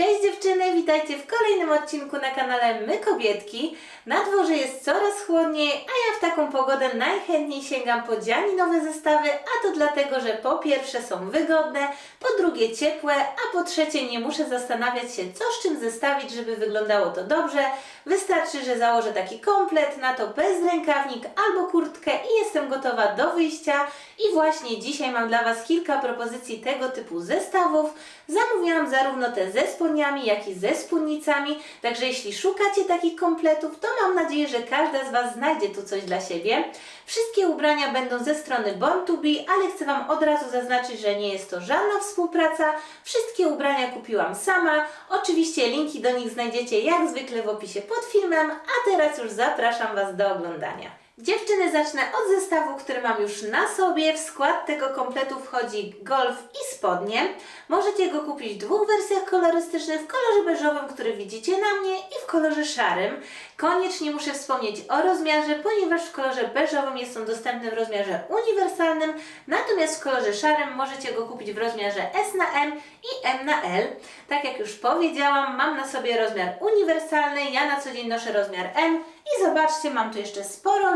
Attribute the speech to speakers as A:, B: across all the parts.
A: Cześć dziewczyny, witajcie w kolejnym odcinku na kanale My Kobietki. Na dworze jest coraz chłodniej, a ja w taką pogodę najchętniej sięgam po dzianinowe zestawy, a to dlatego, że po pierwsze są wygodne, po drugie ciepłe, a po trzecie nie muszę zastanawiać się, co z czym zestawić, żeby wyglądało to dobrze. Wystarczy, że założę taki komplet, na to bezrękawnik albo kurtkę i jestem gotowa do wyjścia. I właśnie dzisiaj mam dla Was kilka propozycji tego typu zestawów. Zamówiłam zarówno te ze spodniami, jak i ze spódnicami, także jeśli szukacie takich kompletów, to mam nadzieję, że każda z Was znajdzie tu coś dla siebie. Wszystkie ubrania będą ze strony Born to Be, ale chcę Wam od razu zaznaczyć, że nie jest to żadna współpraca. Wszystkie ubrania kupiłam sama. Oczywiście linki do nich znajdziecie jak zwykle w opisie pod filmem, a teraz już zapraszam Was do oglądania. Dziewczyny, zacznę od zestawu, który mam już na sobie. W skład tego kompletu wchodzi golf i spodnie. Możecie go kupić w dwóch wersjach kolorystycznych, w kolorze beżowym, który widzicie na mnie i w kolorze szarym. Koniecznie muszę wspomnieć o rozmiarze, ponieważ w kolorze beżowym jest on dostępny w rozmiarze uniwersalnym, natomiast w kolorze szarym możecie go kupić w rozmiarze S na M i M na L. Tak jak już powiedziałam, mam na sobie rozmiar uniwersalny, ja na co dzień noszę rozmiar M i zobaczcie, mam tu jeszcze sporo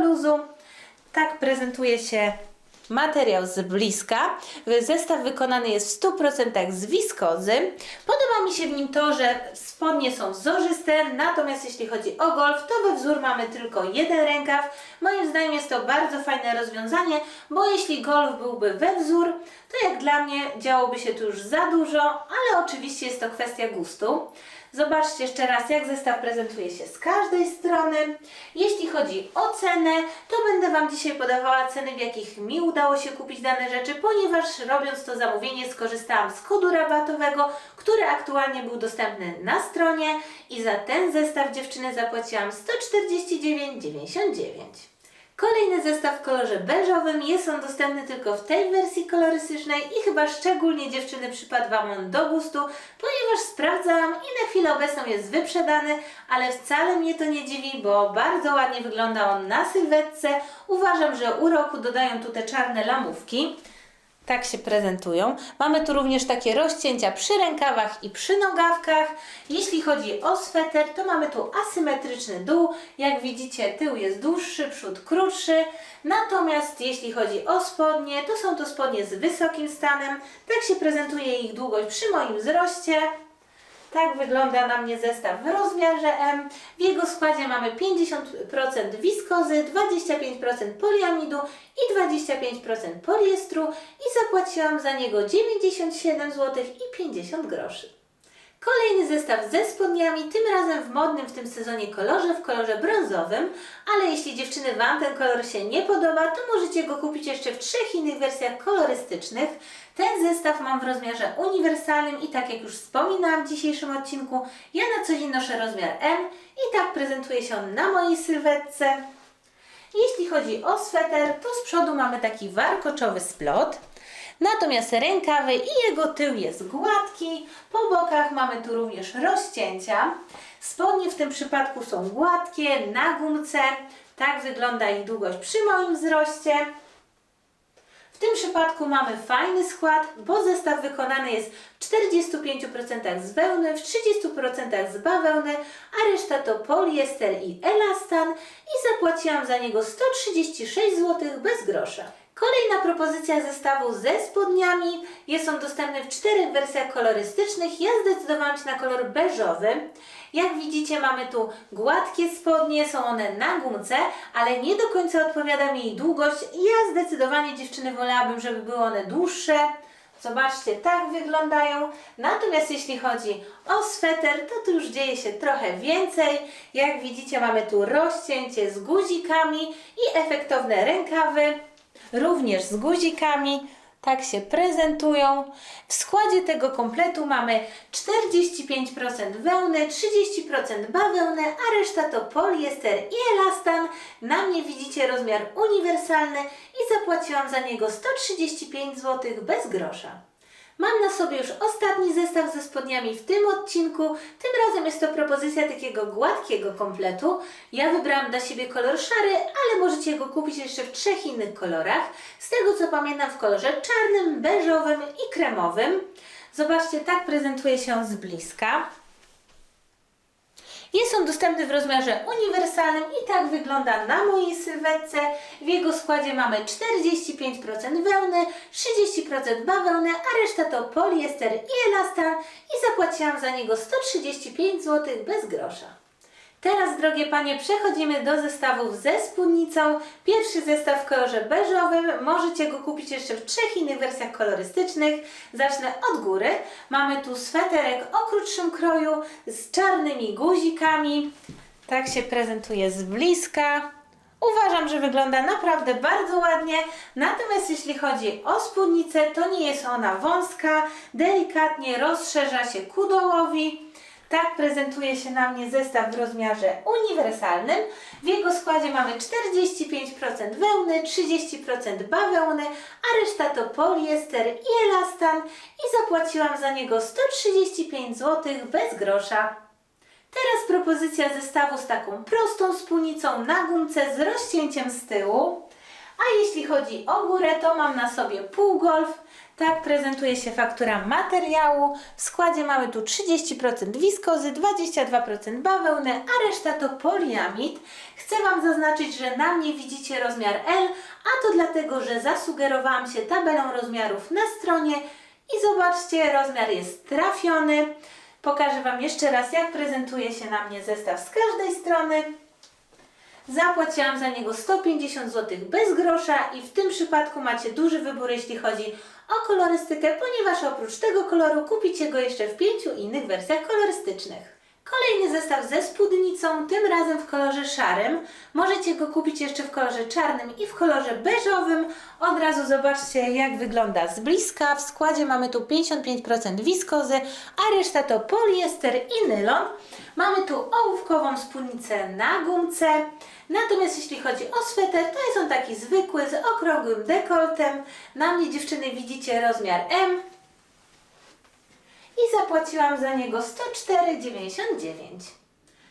A: Tak prezentuje się materiał z bliska. Zestaw wykonany jest w 100% z wiskozy. Podoba mi się w nim to, że spodnie są wzorzyste, natomiast jeśli chodzi o golf, to we wzór mamy tylko jeden rękaw. Moim zdaniem jest to bardzo fajne rozwiązanie, bo jeśli golf byłby we wzór, to jak dla mnie działoby się tu już za dużo, ale oczywiście jest to kwestia gustu. Zobaczcie jeszcze raz, jak zestaw prezentuje się z każdej strony. Jeśli chodzi o cenę, to będę Wam dzisiaj podawała ceny, w jakich mi udało się kupić dane rzeczy, ponieważ robiąc to zamówienie skorzystałam z kodu rabatowego, który aktualnie był dostępny na stronie i za ten zestaw dziewczyny zapłaciłam 149,99. Kolejny zestaw w kolorze beżowym. Jest on dostępny tylko w tej wersji kolorystycznej i chyba szczególnie dziewczyny przypadł Wam on do gustu, ponieważ sprawdzałam i na chwilę obecną jest wyprzedany, ale wcale mnie to nie dziwi, bo bardzo ładnie wygląda on na sylwetce. Uważam, że uroku dodają tu te czarne lamówki. Tak się prezentują. Mamy tu również takie rozcięcia przy rękawach i przy nogawkach. Jeśli chodzi o sweter, to mamy tu asymetryczny dół. Jak widzicie, tył jest dłuższy, przód krótszy. Natomiast jeśli chodzi o spodnie, to są to spodnie z wysokim stanem. Tak się prezentuje ich długość przy moim wzroście. Tak wygląda na mnie zestaw w rozmiarze M. W jego składzie mamy 50% wiskozy, 25% poliamidu i 25% poliestru i zapłaciłam za niego 97 zł i 50 groszy. Kolejny zestaw ze spodniami, tym razem w modnym w tym sezonie kolorze, w kolorze brązowym, ale jeśli dziewczyny Wam ten kolor się nie podoba, to możecie go kupić jeszcze w trzech innych wersjach kolorystycznych. Ten zestaw mam w rozmiarze uniwersalnym i tak jak już wspominałam w dzisiejszym odcinku, ja na co dzień noszę rozmiar M i tak prezentuje się on na mojej sylwetce. Jeśli chodzi o sweter, to z przodu mamy taki warkoczowy splot. Natomiast rękawy i jego tył jest gładki. Po bokach mamy tu również rozcięcia. Spodnie w tym przypadku są gładkie, na gumce. Tak wygląda ich długość przy moim wzroście. W tym przypadku mamy fajny skład, bo zestaw wykonany jest w 45% z wełny, w 30% z bawełny, a reszta to poliester i elastan i zapłaciłam za niego 136 zł bez grosza. Kolejna propozycja zestawu ze spodniami. Jest on dostępny w czterech wersjach kolorystycznych. Ja zdecydowałam się na kolor beżowy. Jak widzicie mamy tu gładkie spodnie, są one na gumce, ale nie do końca odpowiada mi jej długość. Ja zdecydowanie dziewczyny wolałabym, żeby były one dłuższe. Zobaczcie, tak wyglądają. Natomiast jeśli chodzi o sweter, to tu już dzieje się trochę więcej. Jak widzicie mamy tu rozcięcie z guzikami i efektowne rękawy również z guzikami. Tak się prezentują. W składzie tego kompletu mamy 45% wełny, 30% bawełny, a reszta to poliester i elastan. Na mnie widzicie rozmiar uniwersalny i zapłaciłam za niego 135 zł bez grosza. Mam na sobie już ostatni zestaw ze spodniami w tym odcinku. Tym razem jest to propozycja takiego gładkiego kompletu. Ja wybrałam dla siebie kolor szary, ale możecie go kupić jeszcze w trzech innych kolorach. Z tego co pamiętam w kolorze czarnym, beżowym i kremowym. Zobaczcie, tak prezentuje się z bliska. Jest on dostępny w rozmiarze uniwersalnym i tak wygląda na mojej sylwetce. W jego składzie mamy 45% wełny, 30% bawełny, a reszta to poliester i elastan i zapłaciłam za niego 135 zł bez grosza. Teraz, drogie panie, przechodzimy do zestawów ze spódnicą. Pierwszy zestaw w kolorze beżowym. Możecie go kupić jeszcze w trzech innych wersjach kolorystycznych. Zacznę od góry. Mamy tu sweterek o krótszym kroju z czarnymi guzikami. Tak się prezentuje z bliska. Uważam, że wygląda naprawdę bardzo ładnie. Natomiast jeśli chodzi o spódnicę, to nie jest ona wąska. Delikatnie rozszerza się ku dołowi. Tak prezentuje się na mnie zestaw w rozmiarze uniwersalnym. W jego składzie mamy 45% wełny, 30% bawełny, a reszta to poliester i elastan i zapłaciłam za niego 135 zł bez grosza. Teraz propozycja zestawu z taką prostą spódnicą na gumce z rozcięciem z tyłu. A jeśli chodzi o górę, to mam na sobie półgolf. Tak prezentuje się faktura materiału. W składzie mamy tu 30% wiskozy, 22% bawełny, a reszta to poliamid. Chcę Wam zaznaczyć, że na mnie widzicie rozmiar L, a to dlatego, że zasugerowałam się tabelą rozmiarów na stronie i zobaczcie, rozmiar jest trafiony. Pokażę Wam jeszcze raz, jak prezentuje się na mnie zestaw z każdej strony. Zapłaciłam za niego 150 zł bez grosza i w tym przypadku macie duży wybór, jeśli chodzi o kolorystykę, ponieważ oprócz tego koloru kupicie go jeszcze w pięciu innych wersjach kolorystycznych. Kolejny zestaw ze spódnicą, tym razem w kolorze szarym. Możecie go kupić jeszcze w kolorze czarnym i w kolorze beżowym. Od razu zobaczcie jak wygląda z bliska. W składzie mamy tu 55% wiskozy, a reszta to poliester i nylon. Mamy tu ołówkową spódnicę na gumce. Natomiast jeśli chodzi o sweter, to jest on taki zwykły z okrągłym dekoltem. Na mnie dziewczyny widzicie rozmiar M i zapłaciłam za niego 104,99.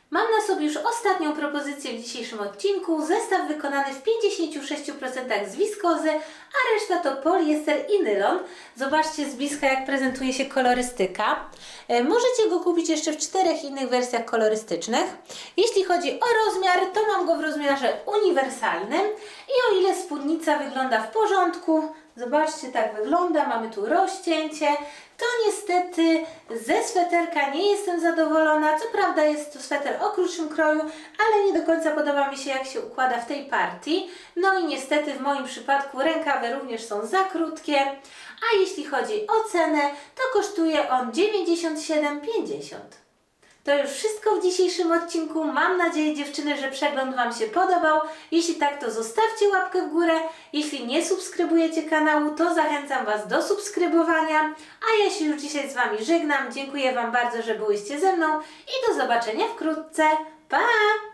A: Mam na sobie już ostatnią propozycję w dzisiejszym odcinku. Zestaw wykonany w 56% z wiskozy, a reszta to poliester i nylon. Zobaczcie z bliska jak prezentuje się kolorystyka. E, Możecie go kupić jeszcze w czterech innych wersjach kolorystycznych. Jeśli chodzi o rozmiar, to mam go w rozmiarze uniwersalnym i o ile spódnica wygląda w porządku, Zobaczcie, tak wygląda. Mamy tu rozcięcie. To niestety ze sweterka nie jestem zadowolona. Co prawda jest to sweter o krótszym kroju, ale nie do końca podoba mi się jak się układa w tej partii. No i niestety w moim przypadku rękawy również są za krótkie. A jeśli chodzi o cenę, to kosztuje on 97,50. To już wszystko w dzisiejszym odcinku. Mam nadzieję, dziewczyny, że przegląd Wam się podobał. Jeśli tak, to zostawcie łapkę w górę. Jeśli nie subskrybujecie kanału, to zachęcam Was do subskrybowania. A ja się już dzisiaj z Wami żegnam. Dziękuję Wam bardzo, że byłyście ze mną i do zobaczenia wkrótce. Pa!